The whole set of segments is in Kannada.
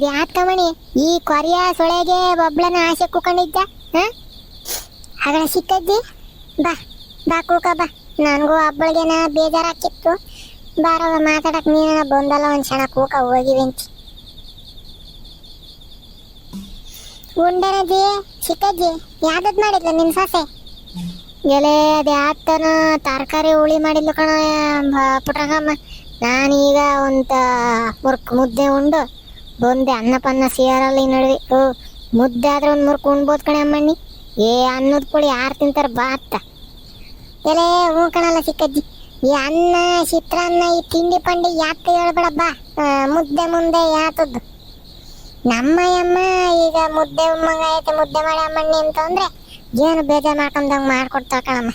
ಇದು. ಯಾತ್ ಈ ಕೊರಿಯ ಸೊಳೆಗೆ ಒಬ್ಳನ ಆಸೆ ಕೂಕೊಂಡಿದ್ದ, ಹ? ಸಿಕ್ಕದ್ದಿ? ಬಾ ಬಾ ಕೂಕ, ಬಾ. ನನಗೂ ಒಬ್ಬಳಿಗೆನ ಬೇಜಾರಾಕಿತ್ತು ಬಾರವ ಮಾತಾಡಕ್ ನೀನ ಬಂದಲ್ಲ, ಒಂದ್ ಕ್ಷಣ ಕೂಕ ಹೋಗಿವೆಂತಿ ಉಂಡನಜ್ಜಿ ಚಿಕ್ಕಜ್ಜಿ ಯಾವ್ದದ್ ಮಾಡಿದ್ಲ ನಿನ್ ಸೊಸೆ? ಎಲೆ ಅದೇ ಆತನ ತರಕಾರಿ ಹುಳಿ ಮಾಡಿದ್ಲು ಕಣ ಪುಟ್ರಂಗಮ್ಮ. ನಾನೀಗ ಒಂದ ಮುರ್ಕ್ ಮುದ್ದೆ ಉಂಡು. ಬಂದೆ ಅನ್ನಪನ್ನ ಸೇರಲ್ಲ ಈ ನಡುವೆ. ಓ, ಮುದ್ದೆ ಆದ್ರೆ ಒಂದು ಮೂರು ಕುಣ್ಬೋದು ಕಣೆ ಅಮ್ಮಣ್ಣಿ. ಏ, ಅನ್ನದ ಪುಳಿ ಯಾರು ತಿಂತಾರ ಬಾ ಅತ್ತ. ಎಲೆ, ಹೂ ಕಣಲ್ಲ ಈ ಅನ್ನ ಚಿತ್ರಾನ್ನ ಈ ತಿಂಡಿ ಪಂಡಿ ಯಾತ ಹೇಳ್ಬೇಡ ಬಾ. ಮುದ್ದೆ ಮುಂದೆ ಯಾತದ್ದು. ನಮ್ಮ ಅಮ್ಮ ಈಗ ಮುದ್ದೆ ಉಮ್ಮಂಗ ಐತೆ ಮುದ್ದೆ ಮಾಡಿ ಅಮ್ಮಣ್ಣಿ ಅಂತ ಅಂದ್ರೆ ಏನು ಬೇಜಾರು ಮಾಡ್ಕೊಂಡಂಗೆ ಮಾಡ್ಕೊಡ್ತಾಳ ಕಣಮ್ಮ.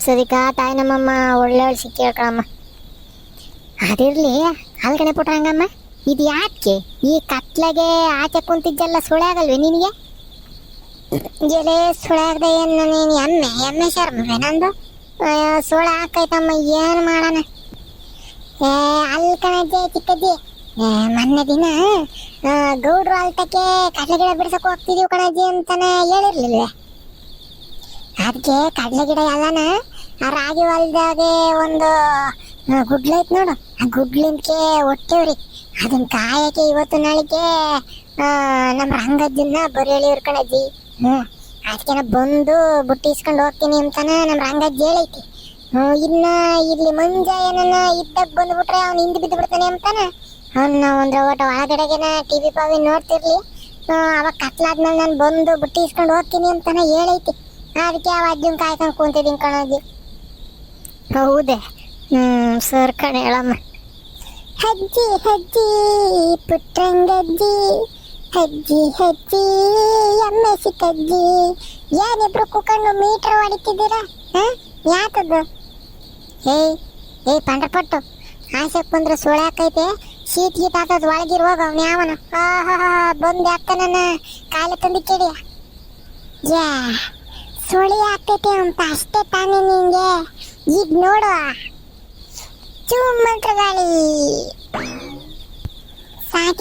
ಸದಿಕ ತಾಯಿ ನಮ್ಮಮ್ಮ ಒಳ್ಳೆ ಒಳ್ಳೆ ಸಿಕ್ಕಿ ಕಣಮ್ಮ. ಅದಿರ್ಲಿ ಪುಟ್ಟ ಪುಟ್ರಂಗಮ್ಮ. ಇದು ಯಾಕೆ? ಈ ಕತ್ಲಗೆ ಆಚೆ ಕುಂತಿದ್ದೆಲ್ಲ ಸುಳೆ ಆಗಲ್ವೇ ನಿನಗೆ? ಎಲೆ ಸುಳೆ ಆಗದೆ ಏನು ನೀನು ಎಮ್ಮೆ ಎಮ್ಮೆ ಶರ್ಮವೆ ನಂದು? ಸುಳ ಹಾಕೈತಮ್ಮ, ಏನು ಮಾಡೋಣ? ಏ, ಅಲ್ಲಿ ಕಣಜ್ಜೆ, ಚಿಕ್ಕಜ್ಜಿ. ಮೊನ್ನೆ ದಿನ ಗೌಡ್ರು ಅಲ್ತಕ್ಕೆ ಕಡಲೆ ಗಿಡ ಬಿಡ್ಸಕ್ಕೆ ಹೋಗ್ತಿದೀವಿ ಕಣಜ್ಜಿ ಅಂತಾನೆ ಹೇಳಿರ್ಲಿಲ್ಲ ಅದಕ್ಕೆ ಕಡಲೆ ಗಿಡ ಎಲ್ಲನ ಆ ರಾಗಿ ಹೊಲ್ದಾಗೆ ಒಂದು ಗುಡ್ಲೈತ್ ನೋಡು, ಆ ಗುಡ್ಲಿಂದಕ್ಕೆ ಒಟ್ಟೇವ್ರಿ. ಅದನ್ನ ಕಾಯಕ್ಕೆ ಇವತ್ತು ನಾಳೆಗೆ ನಮ್ಮ ರಂಗಜ್ಜನ್ನ ಬರೀ ಹೇಳಿವ್ರ ಹ್ಞೂ ಅದಕ್ಕೆ ಬಂದು ಬುಟ್ಟಿ ಇಸ್ಕೊಂಡು ಹೋಗ್ತೀನಿ ಅಂತಾನೆ ನಮ್ಮ ರಂಗಜ್ಜಿ ಹೇಳೈತಿ. ಹ್ಞೂ, ಇನ್ನ ಇಲ್ಲಿ ಮಂಜ ಏನನ್ನ ಇದ್ದಾಗ ಬಂದ್ಬಿಟ್ರೆ ಅವ್ನು ಹಿಂದೆ ಬಿದ್ದು ಬಿಡ್ತಾನೆ ಅಂತಾನೆ. ಅವ್ನ ಒಂದು ಓಟ ಒಳಗಡೆಗೆನ ಟಿವಿ ಪಾವಿ ನೋಡ್ತಿರ್ಲಿ. ಅವಾಗ ಕತ್ಲಾದ್ಮೇಲೆ ನಾನು ಬಂದು ಬುಟ್ಟಿ ಇಸ್ಕೊಂಡು ಹೋಗ್ತೀನಿ ಅಂತಾನೆ ಹೇಳೈತಿ. ಅದಕ್ಕೆ ಅವ ಅಜ್ಜನ್ ಕಾಯ್ಕೊಂಡು ಕುಂತಿದ್ದೀನಿ ಕಣಜ್ಜಿ. ಹೌದೇ. ಹ್ಮ್, ಸರ್ ಕಣೆ, ಹೇಳಮ್ಮ. ಹಜ್ಜಿ ಹಜ್ಜಿ ಪುಟ್ರಂಗಜ್ಜಿ ಹಜ್ಜಿ ಹಜ್ಜಿ ಎಮ್ಮೆ ಸಿಕ್ಕಜ್ಜಿ ಏನಿಬ್ರು ಕುಕೊಂಡು ಮೀಟರ್ ಹೊಡಿತಿದ್ದೀರಾ? ಹ? ಯಾಕದು? ಏಯ್ ಏಯ್ ಪಂಡ್ರಪಟ್ಟು. ಆಸೆಕ್ ಬಂದ್ರೆ ಸುಳ್ಯಾಕೈತೆ ಶೀಟ್ ಗೀಟ್ ಆತದ ಒಳಗಿರುವಾಗ ಅವ್ನು ಯಾವನ. ಬಂದು ನನ್ನ ಕಾಲ ತಂದು ಕೇಳಿಯ ಯಾ ಸುಳಿ ಆಗ್ತೈತೆ ಅಂತ ಅಷ್ಟೇ ತಾನೇ ನಿಂಗೆ. ಈಗ ನೋಡುವ. ಚುಮ್ಮಂತ್ರ ಗಾಳಿ. ಸಾಕ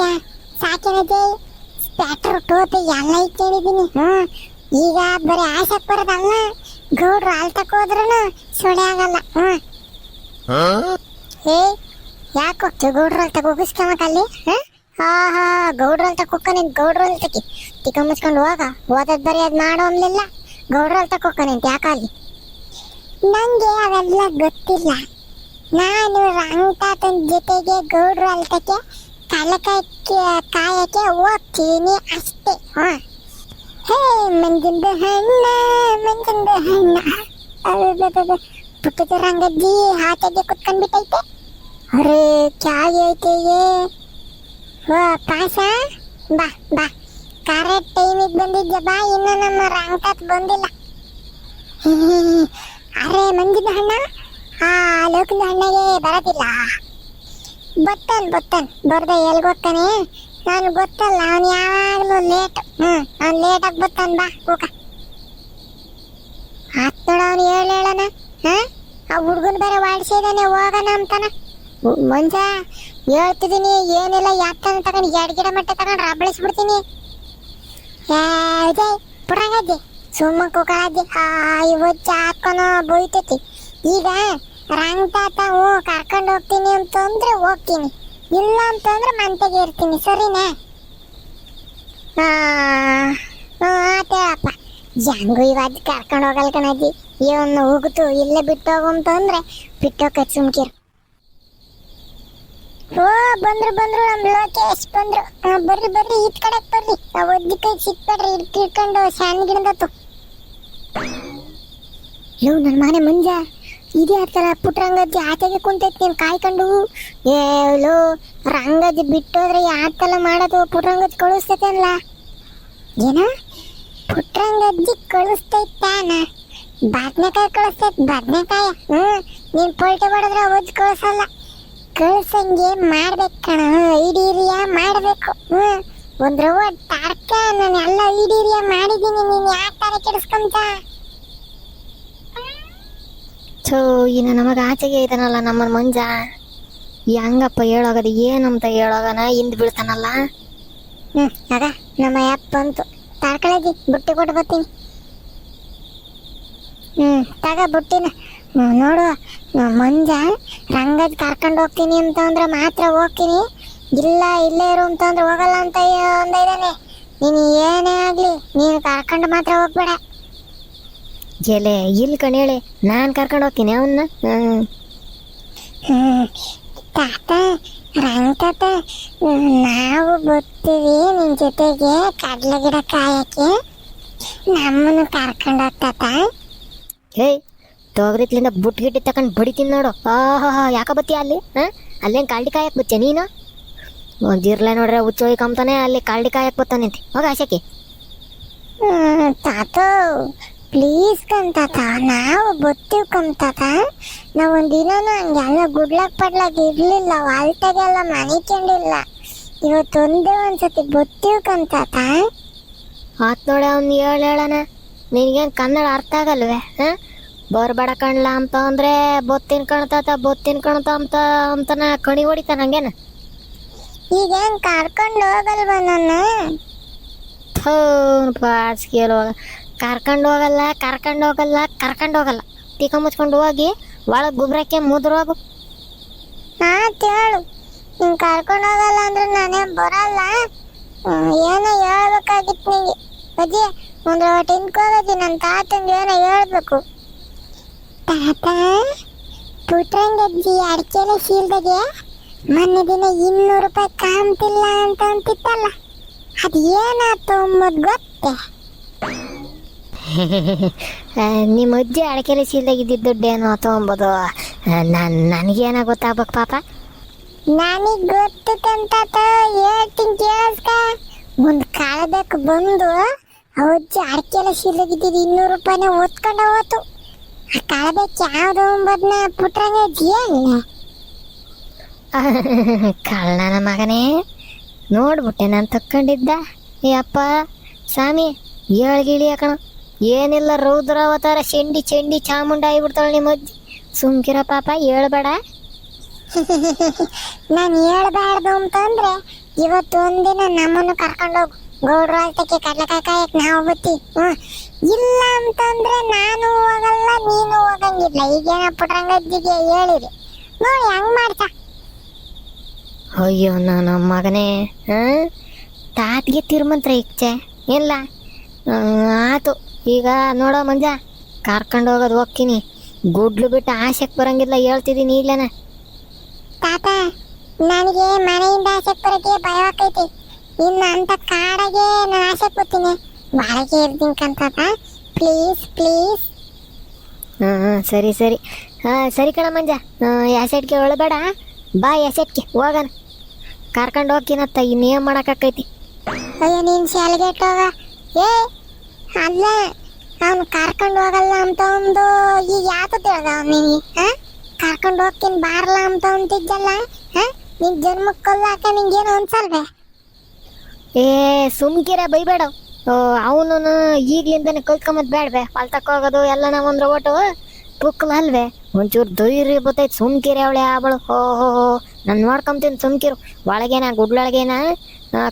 ಸಾಕಿನಜೆ ಸ್ಪ್ಯಾಟರ್ ಟೋಪಿ ಎಲ್ಲ ಇಟ್ಟಿದ್ದೀನಿ ಹ್ಞೂ ಈಗ ಬರೀ ಆಸಕ್ ಬರೋದಲ್ಲ. ಗೌಡ್ರು ಅಲ್ಲಿ ತಕ್ಕೋದ್ರೂ ಸುಳೆ ಆಗಲ್ಲ. ಹ್ಞೂ ಏ ಯಾಕೋ ಗೌಡ್ರು ಅಲ್ತ ಹೋಗಿಸ್ಕೊಳಕ್ ಅಲ್ಲಿ? ಹಾ ಹಾ ಗೌಡ್ರು ಅಲ್ತ ನಿಂತ ಗೌಡ್ರು ತಕ್ಕಿ ತಿಕ್ಕ ಮುಚ್ಕೊಂಡು ಹೋಗ. ಓದದ್ ಬರೀ ಅದು ಮಾಡೋ ಅಂಲಿಲ್ಲ ಗೌಡ್ರು ಅಲ್ತ ನಿಂತ ಯಾಕಲ್ಲಿ ನಂಗೆ ಅವೆಲ್ಲ ಗೊತ್ತಿಲ್ಲ. ನಾನು ರಂಗತಾತನ ಜೊತೆಗೆ ಗೌಡ್ರು ಅಲ್ತಕ್ಕೆ ಕಲಕಕ್ಕೆ ಕಾಯಕ್ಕೆ ಹೋಗ್ತೀನಿ ಅಷ್ಟೇ. ಹಾ. ಹೇ, ಮಂಜಿಂದ ಹಣ್ಣ ಮಂಜಿಂದ ಹಣ್ಣ. ಪುಟ್ಟದ ರಂಗಜ್ಜಿ ಹಾತೆಗೆ ಕುತ್ಕೊಂಡ್ಬಿಟ್ಟೈತೆ. ಅರೆ, ಚಾಯ್ ಐತೆ ಏ ಓ ಪಾಸ ಬಾ ಬಾ. ಕರೆಕ್ಟ್ ಟೈಮಿಗೆ ಬಂದಿದ್ದೆ ಬಾ, ಇನ್ನು ನಮ್ಮ ರಂಗತಾತ್ ಬಂದಿಲ್ಲ. ಅರೆ, ಮಂಜಿನ ಹಣ್ಣ ಆ ಲೋಕದ ಹಣ್ಣಗೆ ಬರೋದಿಲ್ಲ. ಬತ್ತನ್ ಬತ್ತನ್. ಬರ್ದೆ ಎಲ್ಗೋಗ್ತಾನೆ. ನಾನು ಗೊತ್ತಲ್ಲ, ಅವನು ಯಾವಾಗಲೂ ಲೇಟ್ ಹ್ಞೂ ಅವ್ನು ಲೇಟಾಗಿ ಬತ್ತಾನ, ಬಾ ಕೂಕ ಆತ್ ನೋಡ ಅವನು ಹೇಳ ಹೇಳನ ಹಾಂ? ಆ ಹುಡುಗನ ಬೇರೆ ವಾಡಿಸಿದಾನೆ, ಹೋಗೋಣ ಅಂತಾನ. ಮಂಜ ಹೇಳ್ತಿದ್ದೀನಿ ಏನಿಲ್ಲ, ಯಾತನ ತಗೊಂಡು ಎರಡು ಗಿಡ ಮಟ್ಟ ತಗೊಂಡು ರಬ್ಬಳಿಸ್ಬಿಡ್ತೀನಿ ವಿಜಯ್ ಪುಡಂಗಜ್ಜಿ ಸುಮ್ಮ ಕುಕಳಜ್ಜಿ ಆ ಇವತ್ತು ಹಾಕೋನೋ ಬೋಯ್ತೈತಿ ಈಗ ರಂಗ್ ತಾತ ಓ ಕರ್ಕೊಂಡು ಹೋಗ್ತೀನಿ ಅಂತಂದ್ರೆ ಹೋಗ್ತೀನಿ. ಇಲ್ಲ ಅಂತಂದ್ರೆ ಮಂತೆಗೆ ಇರ್ತೀನಿ, ಸರಿನಾ? ಆತೇಳಪ್ಪ ಹೆಂಗು ಇವತ್ತು ಕರ್ಕೊಂಡು ಹೋಗಲ್ ಕಣಜ್ಜಿ? ಇವನ್ನ ಹೋಗುತ್ತು ಇಲ್ಲೇ ಬಿಟ್ಟು ಹೋಗು ಅಂತಂದ್ರೆ ಬಿಟ್ಟೋಕ ಸುಮ್ಕಿರು. ಓ ಬಂದ್ರು ಬಂದ್ರು ನಮ್ ಲೋಕೇಶ್, ಬಂದ್ರು. ಬರ್ರಿ ಬರ್ರಿ ಇತ್ ಕಡೆಕ್ ಬರ್ರಿ. ಕೈ ಸಿಕ್ಬೇಡ್ರಿ ಇಟ್ ಇಟ್ಕೊಂಡು ಸಣ್ಣ ಗಿಡದತ್ತು ಯೋ ನನ್ನ ಮನೆ ಮುಂಜ. ಇದೇ ಪುಟ್ರಂಗಜ್ಜಿ ಆಚೆಗೆ ಕುಂತೈತಿ ನೀನು ಕಾಯ್ಕೊಂಡು ಏ, ಲೋ ರಂಗಜ್ಜಿ ಬಿಟ್ಟೋದ್ರೆ ಯಾತಲ್ಲ ಮಾಡೋದು ಪುಟ್ರಂಗಜ್ಜಿ ಕಳಿಸ್ತೈತೆ ಅಲ್ಲ ಏನ ಪುಟ್ರಂಗಜ್ಜಿ ಕಳಿಸ್ತೈತಾನ ಬದ್ನೆಕಾಯಿ ಕಳಿಸ್ತೈತ್, ಬದ್ನೆಕಾಯ. ಹ್ಮ್, ನೀನ್ ಪೊಲ್ಟೆ ಹೊಡೆದ್ರೆ ಒದ್ದು ಕಳಿಸಲ್ಲ. ಕಳ್ಸಂಗೆ ಮಾಡ್ಬೇಕು ಕಣ ಐಡಿರಿಯ ಮಾಡಬೇಕು. ಒಂದ್ರ ರವ ಟಾರ್ಕ ನಾನು ಎಲ್ಲ ಐಡಿರಿಯ ಮಾಡಿದೀನಿ ನೀನು ಯಾಕೆ? ತರ ಕೆಡಿಸ್ಕೊಂತ ಥೂ ಇನ್ನು ನಮಗೆ ಆಚೆಗೆ ಇದಾನಲ್ಲ ನಮ್ಮ ಮಂಜ. ಹೆಂಗಪ್ಪ ಹೇಳೋಗದ ಏನಂತ ಹೇಳೋಗನ ಹಿಂದ್ ಬೀಳ್ತಾನಲ್ಲ. ಹ್ಮ್ ಆಗ ನಮ್ಮ ಅಪ್ಪ ಬಂತು ತಾಳ್ಕಳಗಿ ಬುಟ್ಟಿ ಕೊಟ್ಟು ಬರ್ತೀನಿ. ಹ್ಮ್ ತಗ ಬುಟ್ಟಿನ. ನೋಡು ಮಂಜ ರಂಗಜ್ ಕರ್ಕೊಂಡು ಹೋಗ್ತೀನಿ ಅಂತ ಅಂದ್ರೆ ಮಾತ್ರ ಹೋಗ್ತೀನಿ. ಇಲ್ಲ ಇಲ್ಲೇ ಇರು ಅಂತ ಅಂದ್ರೆ ಹೋಗಲ್ಲ ಅಂತ ಅಂದ ಇದ್ದಾನೆ ನೀನು ಏನೇ ಆಗಲಿ ನೀನು ಕರ್ಕೊಂಡು ಮಾತ್ರ ಹೋಗ್ಬೇಡ. ಜಲೆ ಇಲ್ಲಿ ಕಣೇಳಿ ನಾನು ಕರ್ಕೊಂಡು ಹೋಗ್ತೀನಿ ಅವನ್ನ? ತಾತ ರಂಗ ತಾತ ನಾವು ಬರ್ತೀವಿ ನಿನ್ನ ಜೊತೆಗೆ ಕಡಲೆ ಗಿಡ ಕಾಯಕ್ಕೆ. ನಮ್ಮನ್ನು ಕರ್ಕೊಂಡು ಹೋಗ್ತಾತ ಹೇಯ್ ತೊಗರಿತ್ಲಿಂದ ಬುಟ್ ಗಿಟ್ಟಿ ತಗೊಂಡು ಬಡಿತೀನಿ ನೋಡು. ಆಹಾ ಯಾಕ ಬತ್ತೀಯ ಅಲ್ಲಿ? ಹಾಂ? ಅಲ್ಲೇನು ಕಾಲ್ಡಿ ಕಾಯಕ್ಕೆ ಬತ್ತೆ ನೀನು? ಒಂದಿರ್ಲೆ ನೋಡ್ರೆ ಹುಚ್ಚೋಯ್ ಕಮ್ತಾನೆ ಅಲ್ಲಿ ಕಾಲ್ಡಿ ಕಾಯಕ್ಕೆ ಬತ್ತಾನೆ ಹೋಗ ಆಶಕ್ಕೆ ತಾತ ಪ್ಲೀಸ್ ಕಂತಾತ ನಾವು ಬತ್ತೀವಿ ಕಂತಾತ ನಾವು ಒಂದಿನನೂ ಹಂಗೆಲ್ಲ ಗುಡ್ಲಾಕ್ ಪಡ್ಲಾಕ್ ಇರ್ಲಿಲ್ಲ ವಾಲ್ಟಾಗೆಲ್ಲ ಮನಿಕೊಂಡಿಲ್ಲ. ಇವತ್ತೊಂದೇ ಒಂದ್ಸತಿ ಬತ್ತೀವಿ ಕಂತಾತ ಆತ್ ನೋಡಿ ಅವ್ನು ಹೇಳ ಹೇಳಣ. ನಿನಗೇನು ಕನ್ನಡ ಅರ್ಥ ಆಗಲ್ವೇ? ಹಾಂ? ಬರ್ಬೇಡ ಕಣ್ಲ ಅಂತ ಅಂದ್ರೆ ಬೊತ್ತಿನ ಕಣ್ತಾತ ಬೊತ್ತಿನ ಕಣ್ತ ಅಂತ ಅಂತನ ಕಣಿ ಹೊಡಿತಾನ ಹಂಗೇನ? ಈಗೇನ್ ಕರ್ಕೊಂಡು ಹೋಗಲ್ವ ನನ್ನ ಪಾಡ್ಸ್ಕೇಳುವ ಕರ್ಕೊಂಡು ಹೋಗಲ್ಲ ಕರ್ಕೊಂಡು ಹೋಗಲ್ಲ ಕರ್ಕೊಂಡು ಹೋಗಲ್ಲ. ಟೀಕ ಮುಚ್ಕೊಂಡು ಹೋಗಿ ಒಳಗೆ ಗುಬ್ರಕ್ಕೆ ಮುದ್ರೋಗು ಹಾ ಹೇಳು ನೀನು ಕರ್ಕೊಂಡು ಹೋಗಲ್ಲ ಅಂದ್ರೆ ನಾನೇ ಬರಲ್ಲ? ಏನೋ ಹೇಳ್ಬೇಕಾಗಿತ್ತು ನಿಂಗೆ. ಅಜ್ಜಿ ಒಂದು ತಿನ್ಕೋಗಜ್ಜಿ ನನ್ನ ತಾತಂಗೆ ಏನೋ ಹೇಳ್ಬೇಕು. ತಾತ ಪುಟ್ರಂಗಜ್ಜಿ ಅಡಿಕೆಲೆ ಶೀಲ್ದಾಗೆ? ಮೊನ್ನೆ ದಿನ ಇನ್ನೂರು ರೂಪಾಯಿ ಕಾಣ್ತಿಲ್ಲ ಅಂತ ಅಂತಿತ್ತಲ್ಲ? ಅದು ಏನಾಯ್ತು ಅಂಬುದು ಗೊತ್ತೇ ನಿಮ್ಮ ಅಜ್ಜಿ ಅಡಕೆಲೆ ಚೀಲದಾಗಿದ್ದ ದುಡ್ಡೇನೋ ತೊಗೊಂಬೋದು. ನಾನು ನನಗೇನ ಗೊತ್ತಾಗ್ಬೇಕು ಪಾಪ? ನನಗೆ ಗೊತ್ತು ಕಂತಾತ ಹೇಳ್ತೀನಿ ಕೇಳಿಸ್ಕ. ಒಂದು ಕಾಲದಕ್ಕೆ ಬಂದು ಆ ಅಜ್ಜಿ ಅಡಕೆಲೆ ಚೀಲ್ದಾಗ ಇದ್ದಿದ್ದು ಇನ್ನೂರು ರೂಪಾಯಿನ ಓದ್ಕೊಂಡು ಹೋತು. ಆ ಕಾಲದಕ್ಕೆ ಯಾವ್ದು ಅಂಬೋದನ್ನ ಪುಟ್ರಂಗ ಅಜ್ಜಿ ಕಳ್ಳನ ಮಗನೇ, ನೋಡ್ಬಿಟ್ಟೆ ನಾನು ತಕ್ಕೊಂಡಿದ್ದ. ಏ ಅಪ್ಪ, ಸ್ವಾಮಿ ಏಳ್ಗಿಳಿ ಕಣ. ಏನಿಲ್ಲ, ರೌದ್ರಾವತಾರ ಚಂಡಿ ಚೆಂಡಿ ಚಾಮುಂಡ ಆಗಿಬಿಡ್ತಾಳೆ ನಿಮ್ಮ ಅಜ್ಜಿ. ಸುಮ್ಕಿರ ಪಾಪ ಹೇಳ್ಬೇಡ ನಾನು ಹೇಳ್ಬಾರ್ದು ಅಂತಂದ್ರೆ, ಇವತ್ತು ಒಂದಿನ ನಮ್ಮನ್ನು ಕರ್ಕೊಂಡು ಹೋಗು ಗೌಡ್ರ ಆಲ್ತಕ್ಕೆ ಕಡ್ಲೆಕಾಯಿ ಕಾಯಕ್ ನಾವು ಬತ್ತಿ. ಇಲ್ಲ ಅಂತಂದ್ರೆ ನಾನು ಹೋಗಲ್ಲ, ನೀನು ಹೋಗಂಗಿಲ್ಲ. ಈಗೇನ ಪುಟ್ರಂಗಜ್ಜಿಗೆ ಹೇಳಿರಿ. ನೋಡಿ, ಹಂಗ್ ಮಾಡ್ತಾ. ಅಯ್ಯೋ ನಾನು ಮಗನೇ ಹಾಂ ತಾತ್ಗೆ ತಿರುಮಂತ್ರ ಇಚ್ಛೆ ಇಲ್ಲ. ಆತು. ಈಗ ನೋಡೋ ಮಂಜ ಕರ್ಕೊಂಡು ಹೋಗೋದು ಹೋಗ್ತೀನಿ. ಗುಡ್ಲು ಬಿಟ್ಟು ಆಸೆಗೆ ಬರಂಗಿಲ್ಲ ಹೇಳ್ತಿದ್ದೀನಿ ಇಲ್ಲೇನ ತಾತ ನನಗೆ ಮನೆಯಿಂದ ಆಸೆಕ್ ಬರೋಕ್ಕೆ ಭಯ ಆಕೈತಿ. ಇನ್ನು ಅಂತ ಕಾಡಾಗೆ ನಾನು ಆಸೆ ಬರ್ತೀನಿ. ಒಳಗೆ ಇರ್ತೀನಿ ಕಂತಾತ ಪ್ಲೀಸ್ ಪ್ಲೀಸ್. ಹಾಂ ಹಾಂ ಸರಿ ಸರಿ. ಹಾಂ ಸರಿ ಕಣ ಮಂಜ. ಎಸೆಟ್ಗೆ ಒಳಬೇಡ. ಬಾ ಎಸೆಟ್ಗೆ ಹೋಗೋಣ. ಕರ್ಕೊಂಡು ಹೋಗ್ತೀನತ್ತ ಇನ್ನೇನು ಮಾಡೋಕ್ಕಾಕೈತಿ. ಅಯ್ಯೋ ನೀನ್ ಶಾಲೆಗೆಟ್ ಹೋಗ? ಏ ಅಲ್ಲ ನಾನು ಕರ್ಕೊಂಡು ಹೋಗಲ್ಲ ಅಂತ ಒಂದು ಈಗ ಯಾತು ತಿಳಿದ ನೀ ಹಾಂ ಕರ್ಕೊಂಡು ಹೋಗ್ತೀನಿ ಬಾರಲ್ಲ ಅಂತ ಅಂತಿದ್ದಲ್ಲ ಹಾಂ ನಿನ್ ಜನ್ಮಕ್ಕೆ ಕೊಲ್ಲಾಕ ನಿಂಗೇನು ಅನ್ಸಲ್ವೇ? ಏ ಸುಮ್ಕಿರ ಬೈಬೇಡ. ಅವನು ಈಗ್ಲಿಂದನೇ ಕಲ್ತ್ಕೊಂಬದ್ ಬೇಡ್ವೆ ಹೊಲ್ತಕ್ಕೆ ಹೋಗೋದು ಎಲ್ಲ ನಾವೊಂದ್ರ ಒಟ್ಟು ಪುಕ್ಕಲ ಅಲ್ವೇ ಒಂಚೂರು ಧೈರ್ಯ ಬತ್ತೈತೆ ಸುಮ್ಕಿರಿ ಅವಳೆ ಆವಳು. ಹೋ ಹೋ ಹೋ. ನಾನು ನೋಡ್ಕೊಂತೀನಿ ಸುಮ್ಕಿರು. ಒಳಗೇನ ಗುಡ್ಲೊಳಗೇನ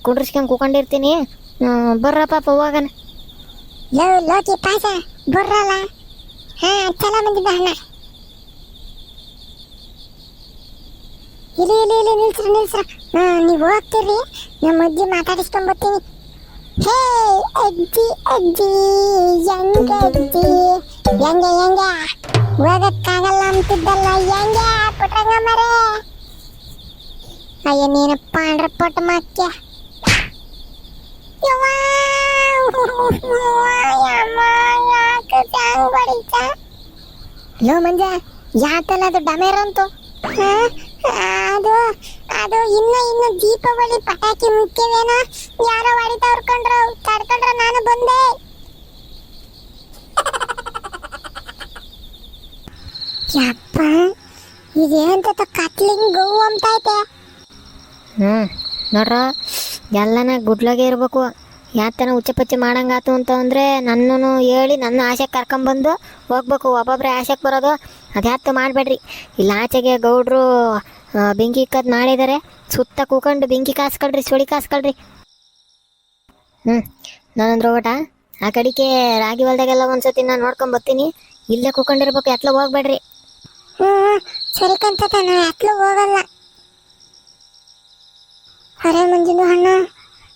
ಕುಂಡ್ರಿಸ್ಕೊಂಡು ಕೂಕೊಂಡಿರ್ತೀನಿ. ಹ್ಮ್, ಬರ್ರ ಪಾಪ ಹೋಗಣ ಲೋ ಲೋಕಿ ಪಾಸ ಬರ್ರಲ್ಲ? ಹಾ ಚಲ ಬಂದಿದ್ದ ಅಣ್ಣ. ಇಲ್ಲಿ ಇಲ್ಲಿ ಇಲ್ಲಿ ನಿಲ್ಸ್ರ ನಿಲ್ಸ್ರ. ಹಾ ನೀವು ಹೋಗ್ತೀರಿ. ನಮ್ಮ ಅಜ್ಜಿ ಮಾತಾಡಿಸ್ಕೊಂಡ್ ಬರ್ತೀನಿ ಹೇ ಅಜ್ಜಿ ಅಜ್ಜಿ ಹೆಂಗ ಅಜ್ಜಿ? ಹೆಂಗೆ ಹೆಂಗೆ? ಹೋಗಕ್ಕಾಗಲ್ಲ ಅಂತಿದ್ದಲ್ಲ ಹೆಂಗೆ ಪುಟ್ರಂಗ ಮರೆ ಅಯ್ಯ ನೀನಪ್ಪ ಅಂಡ್ರ ಪೊಟ್ಟ ಮಾಕ್ಯ ಯವ್ವಾ, ಯಮ್ಮ, ಯಾಕೆ ಹ್ಯಾಂಗ್ ಹೊಡಿತ? ಲೋ ಮಂಜ ಯಾತಲ್ಲ ಅದು ಡಮೇರ್ ಅಂತು ಹಾ? ಅದು ಅದು ಇನ್ನ ಇನ್ನು ದೀಪಾವಳಿ ಪಟಾಕಿ ಮುಖ್ಯವೇನೋ ಯಾರೋ ಹೊಡಿತಾ ಹೊಡ್ಕೊಂಡ್ರು ತಡ್ಕೊಂಡ್ರ ನಾನು ಬಂದೆ ಯಪ್ಪ ಇದೇಂತ ಕತ್ಲಿಂಗ್ ಗೋ ಅಂತ ಐತೆ. ಹ್ಞೂ ನೋಡ್ರ, ಎಲ್ಲನ ಗುಡ್ಲಾಗೆ ಇರಬೇಕು. ಯಾತನ ಉಚ್ಚಪಚ್ಚೆ ಮಾಡಂಗಾತು ಅಂತ ಅಂದರೆ ನನ್ನನ್ನು ಹೇಳಿ ನನ್ನ ಆಸೆಗೆ ಕರ್ಕೊಂಬಂದು ಹೋಗ್ಬೇಕು. ಒಬ್ಬೊಬ್ಬರೇ ಆಸೆಗೆ ಬರೋದು ಅದ್ಯಾತು ಮಾಡಬೇಡ್ರಿ. ಇಲ್ಲಿ ಆಚೆಗೆ ಗೌಡ್ರು ಬೆಂಕಿ ಇಕ್ಕದ್ ಮಾಡಿದ್ದಾರೆ ಸುತ್ತ ಕೂಕೊಂಡು ಬೆಂಕಿ ಕಾಸ್ಕೊಳ್ರಿ, ಸುಳಿ ಕಾಸ್ಕೊಳ್ರಿ. ಹ್ಞೂ ನಾನೊಂದು ರೋಟ ಆ ಕಡೆಗೆ ರಾಗಿ ಹೊಲ್ದಾಗೆಲ್ಲ ಒಂದ್ಸತಿ ನಾನು ನೋಡ್ಕೊಂಡ್ ಬರ್ತೀನಿ. ಇಲ್ಲೇ ಕೂಕೊಂಡಿರ್ಬೇಕು ಎತ್ಲ ಹೋಗ್ಬೇಡ್ರಿ. ಹ್ಞೂ ಸರಿ ಕಂತತ ನಾ ಎತ್ಲು ಹೋಗಲ್ಲ. ಅರೆ ಮಂಜುನು ಹಣ್ಣ,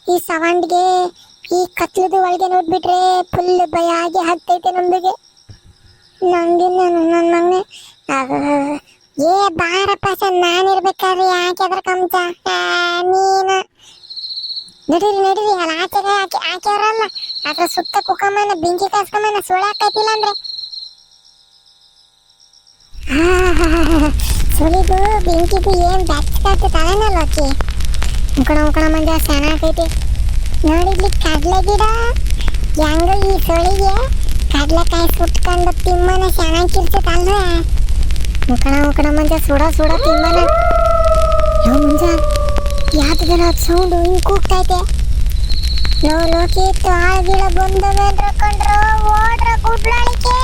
ಈ ಸವಂಡ್ಗೆ, ಈ ಕತ್ಲದ ಒಳಗೆ ನೋಡ್ಬಿಟ್ರೆ ಫುಲ್ ಭಯ ಆಗಿ ಹತ್ತೈತೆ ನಮ್ದಿಗೆ. ನಂಗೆ, ನಾನು ನನ್ನ ಮಗನೆ. ಏ ಬಾರಪ್ಪ ಸರ್, ನಾನಿರ್ಬೇಕಾದ್ರೆ ಯಾಕೆ ಅದ್ರ ಕಂಚ ನೀನು. ನಡೀರಿ ನಡೀರಿ, ಅಲ್ಲ ಆಚೆಗೆ ಆಕೆ ಆಕೆಯವರಲ್ಲ ಅದ್ರ ಸುತ್ತ ಕುಕ್ಕಮ್ಮನ ಬೆಂಕಿ ಕಾಸ್ಕಮ್ಮನ ಸುಳಾಕೈತಿಲ್ಲ ಅಂದ್ರೆ. ಸುಳಿದು ಬೆಂಕಿದು ಏನ್ ಬೆಚ್ಚಗಾತು ತಲೆನಲ್ಲ ಆಕಿ? ಮುಕಣ ಮುಕಣ ಸ್ನಾನ ಚೆನ್ನಾಗೈತಿ ನೋಡಿದ್ಲಿ ಕಡಲೆ ಗಿಡ. ಹೆಂಗ ಈ ಸುಳಿಗೆ ಕಡಲೆಕಾಯಿ ಸುಟ್ಕೊಂಡು ತಿಮ್ಮನ ಚೆನ್ನಾಗಿರ್ತೈತಲ್ವೇ ಮುಕಣ ಮುಕಣ ಮಂದಿ ಸುಡ ಸುಡ ತಿಮ್ಮನ. ಯೋ ಮಂಜ ಯಾವ್ದನ ಸೌಂಡು ಹಿಂಗ್ ಕೂಗ್ತೈತೆ? ಲೋ, ಲೋಕಿ ತಾಳ್ಗಿಳ ಬಂದವೆ ಅಂದ್ರಕೊಂಡ್ರು ಓಡ್ರ ಗುಡ್ಲಾಳಿಕೆ!